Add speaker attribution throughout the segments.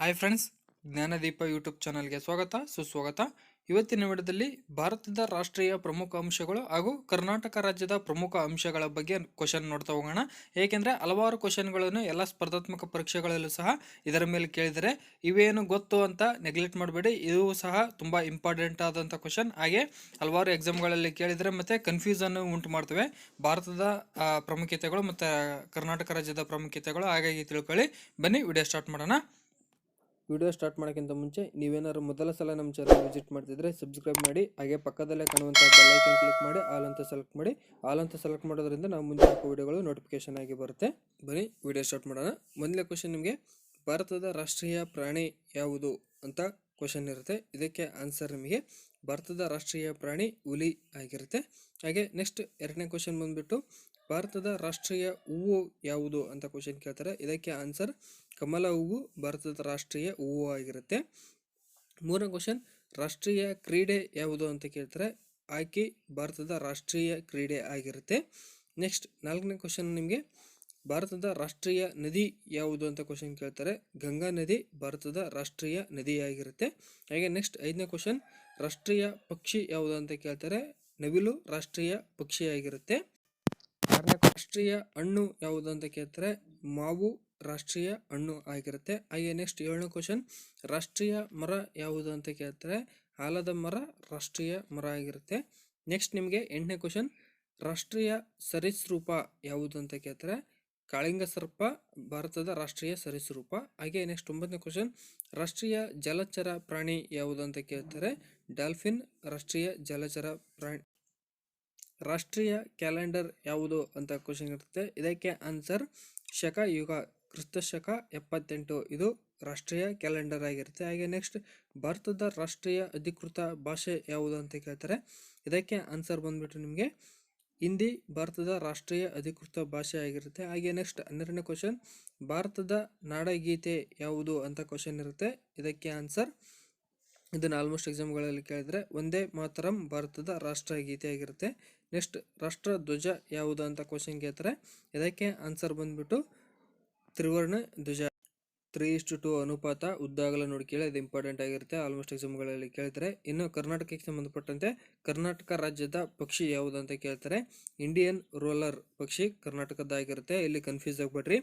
Speaker 1: Hi friends Jnanadeepa YouTube ಚಾನಲ್ಗೆ ಸ್ವಾಗತ, ಸುಸ್ವಾಗತ. ಇವತ್ತಿನ ವಿಡಿಯೋದಲ್ಲಿ ಭಾರತದ ರಾಷ್ಟ್ರೀಯ ಪ್ರಮುಖ ಅಂಶಗಳು ಹಾಗೂ ಕರ್ನಾಟಕ ರಾಜ್ಯದ ಪ್ರಮುಖ ಅಂಶಗಳ ಬಗ್ಗೆ ಕ್ವಶನ್ ನೋಡ್ತಾ ಹೋಗೋಣ. ಏಕೆಂದರೆ ಹಲವಾರು ಕ್ವಶನ್ಗಳನ್ನು ಎಲ್ಲ ಸ್ಪರ್ಧಾತ್ಮಕ ಪರೀಕ್ಷೆಗಳಲ್ಲೂ ಸಹ ಇದರ ಮೇಲೆ ಕೇಳಿದರೆ ಇವೇನು ಗೊತ್ತು ಅಂತ ನೆಗ್ಲೆಕ್ಟ್ ಮಾಡಬೇಡಿ. ಇದು ಸಹ ತುಂಬ ಇಂಪಾರ್ಟೆಂಟ್ ಆದಂಥ ಕ್ವಶನ್ ಹಾಗೆ ಹಲವಾರು ಎಕ್ಸಾಮ್ಗಳಲ್ಲಿ ಕೇಳಿದರೆ ಮತ್ತು ಕನ್ಫ್ಯೂಸನ್ನು ಉಂಟು ಮಾಡ್ತವೆ. ಭಾರತದ ಪ್ರಾಮುಖ್ಯತೆಗಳು ಮತ್ತು ಕರ್ನಾಟಕ ರಾಜ್ಯದ ಪ್ರಾಮುಖ್ಯತೆಗಳು. ಹಾಗಾಗಿ ತಿಳ್ಕೊಳ್ಳಿ. ಬನ್ನಿ ವಿಡಿಯೋ ಸ್ಟಾರ್ಟ್ ಮಾಡೋಣ. ವಿಡಿಯೋ ಸ್ಟಾರ್ಟ್ ಮಾಡೋಕ್ಕಿಂತ ಮುಂಚೆ ನೀವೇನಾದ್ರು ಮೊದಲ ಸಲ ನಮ್ಮ ಚಾನಲ್ ವಿಸಿಟ್ ಮಾಡ್ತಿದ್ರೆ ಸಬ್ಸ್ಕ್ರೈಬ್ ಮಾಡಿ, ಹಾಗೆ ಪಕ್ಕದಲ್ಲೇ ಕಾಣುವಂಥ ಬೆಲ್ಲೈಕನ್ ಕ್ಲಿಕ್ ಮಾಡಿ ಆಲ್ ಅಂತ ಸೆಲೆಕ್ಟ್ ಮಾಡಿ ಆಲ್ ಅಂತ ಸೆಲೆಕ್ಟ್ ಮಾಡೋದ್ರಿಂದ ನಾವು ಮುಂದೆ ಹಾಕೋ ವಿಡಿಯೋಗಳು ನೋಟಿಫಿಕೇಶನ್ ಆಗಿ ಬರುತ್ತೆ. ಬನ್ನಿ ವಿಡಿಯೋ ಸ್ಟಾರ್ಟ್ ಮಾಡೋಣ. ಮೊದಲನೇ ಕ್ವಶನ್ ನಿಮಗೆ, ಭಾರತದ ರಾಷ್ಟ್ರೀಯ ಪ್ರಾಣಿ ಯಾವುದು ಅಂತ ಕ್ವಶನ್ ಇರುತ್ತೆ. ಇದಕ್ಕೆ ಆನ್ಸರ್ ನಿಮಗೆ ಭಾರತದ ರಾಷ್ಟ್ರೀಯ ಪ್ರಾಣಿ ಹುಲಿ ಆಗಿರುತ್ತೆ. ಹಾಗೆ ನೆಕ್ಸ್ಟ್ ಎರಡನೇ ಕ್ವಶನ್ ಬಂದ್ಬಿಟ್ಟು ಭಾರತದ ರಾಷ್ಟ್ರೀಯ ಹೂವು ಯಾವುದು ಅಂತ ಕ್ವಶನ್ ಕೇಳ್ತಾರೆ. ಇದಕ್ಕೆ ಆನ್ಸರ್ ಕಮಲ ಹೂವು ಭಾರತದ ರಾಷ್ಟ್ರೀಯ ಹೂವು ಆಗಿರುತ್ತೆ. ಮೂರನೇ ಕ್ವಶನ್ ರಾಷ್ಟ್ರೀಯ ಕ್ರೀಡೆ ಯಾವುದು ಅಂತ ಕೇಳ್ತಾರೆ. ಹಾಕಿ ಭಾರತದ ರಾಷ್ಟ್ರೀಯ ಕ್ರೀಡೆ ಆಗಿರುತ್ತೆ. ನೆಕ್ಸ್ಟ್ ನಾಲ್ಕನೇ ಕ್ವಶನ್ ನಿಮಗೆ ಭಾರತದ ರಾಷ್ಟ್ರೀಯ ನದಿ ಯಾವುದು ಅಂತ ಕ್ವಶನ್ ಕೇಳ್ತಾರೆ. ಗಂಗಾ ನದಿ ಭಾರತದ ರಾಷ್ಟ್ರೀಯ ನದಿಯಾಗಿರುತ್ತೆ. ಹಾಗೆ ನೆಕ್ಸ್ಟ್ ಐದನೇ ಕ್ವಶನ್ ರಾಷ್ಟ್ರೀಯ ಪಕ್ಷಿ ಯಾವುದು ಅಂತ ಕೇಳ್ತಾರೆ. ನವಿಲು ರಾಷ್ಟ್ರೀಯ ಪಕ್ಷಿಯಾಗಿರುತ್ತೆ. ರಾಷ್ಟ್ರೀಯ ಹಣ್ಣು ಯಾವುದು ಅಂತ ಕೇಳ್ತಾರೆ. ಮಾವು ರಾಷ್ಟ್ರೀಯ ಹಣ್ಣು ಆಗಿರುತ್ತೆ. ಹಾಗೆ ನೆಕ್ಸ್ಟ್ ಏಳನೇ ಕ್ವಶನ್ ರಾಷ್ಟ್ರೀಯ ಮರ ಯಾವುದು ಅಂತ ಕೇಳ್ತಾರೆ. ಆಲದ ಮರ ರಾಷ್ಟ್ರೀಯ ಮರ ಆಗಿರುತ್ತೆ. ನೆಕ್ಸ್ಟ್ ನಿಮಗೆ ಎಂಟನೇ ಕ್ವಶನ್ ರಾಷ್ಟ್ರೀಯ ಸರೀಸೃಪ ಯಾವುದು ಅಂತ ಕೇಳ್ತಾರೆ. ಕಾಳಿಂಗ ಸರ್ಪ, ಭಾರತದ ರಾಷ್ಟ್ರೀಯ ಸರಿಸರೂಪ ಹಾಗೆ ನೆಕ್ಸ್ಟ್ ಒಂಬತ್ತನೇ ಕ್ವಶನ್ ರಾಷ್ಟ್ರೀಯ ಜಲಚರ ಪ್ರಾಣಿ ಯಾವುದು ಅಂತ ಕೇಳ್ತಾರೆ? ಡಾಲ್ಫಿನ್, ರಾಷ್ಟ್ರೀಯ ಜಲಚರ ಪ್ರಾಣಿ, ರಾಷ್ಟ್ರೀಯ ಕ್ಯಾಲೆಂಡರ್ ಯಾವುದು ಅಂತ ಕ್ವಶನ್ ಇರುತ್ತೆ. ಇದಕ್ಕೆ ಆನ್ಸರ್ ಶಕ ಯುಗ ಕ್ರಿಸ್ತ ಶಕ ಎಪ್ಪತ್ತೆಂಟು. ಇದು ರಾಷ್ಟ್ರೀಯ ಕ್ಯಾಲೆಂಡರ್ ಆಗಿರುತ್ತೆ. ಹಾಗೆ ನೆಕ್ಸ್ಟ್ ಭಾರತದ ರಾಷ್ಟ್ರೀಯ ಅಧಿಕೃತ ಭಾಷೆ ಯಾವುದು ಅಂತ ಕೇಳ್ತಾರೆ? ಇದಕ್ಕೆ ಆನ್ಸರ್ ಬಂದ್ಬಿಟ್ಟು ನಿಮಗೆ ಹಿಂದಿ ಭಾರತದ ರಾಷ್ಟ್ರೀಯ ಅಧಿಕೃತ ಭಾಷೆ ಆಗಿರುತ್ತೆ. ಹಾಗೆ ನೆಕ್ಸ್ಟ್ ಹನ್ನೆರಡನೇ ಕ್ವಶನ್ ಭಾರತದ ನಾಡಗೀತೆ ಯಾವುದು ಅಂತ ಕ್ವಶನ್ ಇರುತ್ತೆ. ಇದಕ್ಕೆ ಆನ್ಸರ್ ಇದನ್ನು ಆಲ್ಮೋಸ್ಟ್ ಎಕ್ಸಾಮ್ಗಳಲ್ಲಿ ಕೇಳಿದ್ರೆ ಒಂದೇ ಮಾತರಂ ಭಾರತದ ರಾಷ್ಟ್ರಗೀತೆ ಆಗಿರುತ್ತೆ. ನೆಕ್ಸ್ಟ್ ರಾಷ್ಟ್ರ ಧ್ವಜ ಯಾವುದು ಅಂತ ಕ್ವಶನ್ ಕೇಳ್ತಾರೆ. ಇದಕ್ಕೆ ಆನ್ಸರ್ ಬಂದ್ಬಿಟ್ಟು ತ್ರಿವರ್ಣ ಧ್ವಜ. ತ್ರೀ ಇಷ್ಟು ಟು ಅನುಪಾತ ಉದ್ದಾಗಲ ನೋಡಿ ಕೇಳಿ, ಅದು ಇಂಪಾರ್ಟೆಂಟ್ ಆಗಿರುತ್ತೆ. ಆಲ್ಮೋಸ್ಟ್ ಎಕ್ಸಾಮ್ಗಳಲ್ಲಿ ಕೇಳ್ತಾರೆ. ಇನ್ನು ಕರ್ನಾಟಕಕ್ಕೆ ಸಂಬಂಧಪಟ್ಟಂತೆ ಕರ್ನಾಟಕ ರಾಜ್ಯದ ಪಕ್ಷಿ ಯಾವುದು ಅಂತ ಕೇಳ್ತಾರೆ. ಇಂಡಿಯನ್ ರೋಲರ್ ಪಕ್ಷಿ ಕರ್ನಾಟಕದ್ದಾಗಿರುತ್ತೆ. ಇಲ್ಲಿ ಕನ್ಫ್ಯೂಸ್ ಆಗಬೇಡ್ರಿ.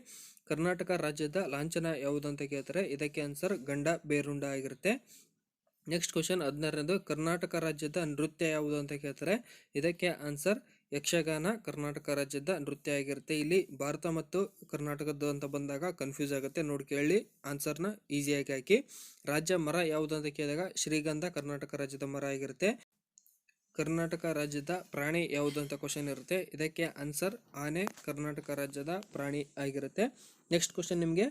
Speaker 1: ಕರ್ನಾಟಕ ರಾಜ್ಯದ ಲಾಂಛನ ಯಾವುದು ಅಂತ ಕೇಳ್ತಾರೆ. ಇದಕ್ಕೆ ಆನ್ಸರ್ ಗಂಡ ಬೇರುಂಡ ಆಗಿರುತ್ತೆ. ನೆಕ್ಸ್ಟ್ ಕ್ವಶನ್ ಹದಿನಾರನೇದು, ಕರ್ನಾಟಕ ರಾಜ್ಯದ ನೃತ್ಯ ಯಾವುದು ಅಂತ ಕೇಳ್ತಾರೆ. ಇದಕ್ಕೆ ಆನ್ಸರ್ ಯಕ್ಷಗಾನ ಕರ್ನಾಟಕ ರಾಜ್ಯದ ನೃತ್ಯ ಆಗಿರುತ್ತೆ. ಇಲ್ಲಿ ಭಾರತ ಮತ್ತು ಕರ್ನಾಟಕದ್ದು ಅಂತ ಬಂದಾಗ ಕನ್ಫ್ಯೂಸ್ ಆಗುತ್ತೆ. ನೋಡಿ ಕೇಳಿ ಆನ್ಸರ್ನ ಈಸಿಯಾಗಿ ಹಾಕಿ. ರಾಜ್ಯ ಮರ ಯಾವುದು ಅಂತ ಕೇಳಿದಾಗ ಶ್ರೀಗಂಧ ಕರ್ನಾಟಕ ರಾಜ್ಯದ ಮರ ಆಗಿರುತ್ತೆ. ಕರ್ನಾಟಕ ರಾಜ್ಯದ ಪ್ರಾಣಿ ಯಾವುದು ಅಂತ ಕ್ವಶನ್ ಇರುತ್ತೆ. ಇದಕ್ಕೆ ಆನ್ಸರ್ ಆನೆ ಕರ್ನಾಟಕ ರಾಜ್ಯದ ಪ್ರಾಣಿ ಆಗಿರುತ್ತೆ. ನೆಕ್ಸ್ಟ್ ಕ್ವಶನ್ ನಿಮಗೆ,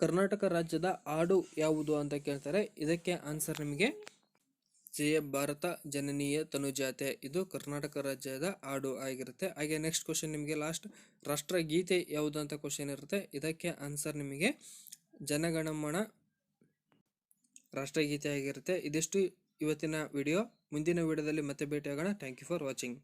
Speaker 1: ಕರ್ನಾಟಕ ರಾಜ್ಯದ ಆಡು ಯಾವುದು ಅಂತ ಕೇಳ್ತಾರೆ. ಇದಕ್ಕೆ ಆನ್ಸರ್ ನಿಮಗೆ ಜಯ ಭಾರತ ಜನನೀಯ ತನುಜಾತೆ. ಇದು ಕರ್ನಾಟಕ ರಾಜ್ಯದ ಹಾಡು ಆಗಿರುತ್ತೆ. ಹಾಗೆ ನೆಕ್ಸ್ಟ್ ಕ್ವಶನ್ ನಿಮಗೆ ಲಾಸ್ಟ್ ರಾಷ್ಟ್ರಗೀತೆ ಯಾವುದು ಅಂತ ಕ್ವಶನ್ ಇರುತ್ತೆ. ಇದಕ್ಕೆ ಆನ್ಸರ್ ನಿಮಗೆ ಜನಗಣಮಣ ರಾಷ್ಟ್ರಗೀತೆ ಆಗಿರುತ್ತೆ. ಇದಿಷ್ಟು ಇವತ್ತಿನ ವಿಡಿಯೋ ಮುಂದಿನ ವಿಡಿಯೋದಲ್ಲಿ ಮತ್ತೆ ಭೇಟಿಯಾಗೋಣ. Thank you for watching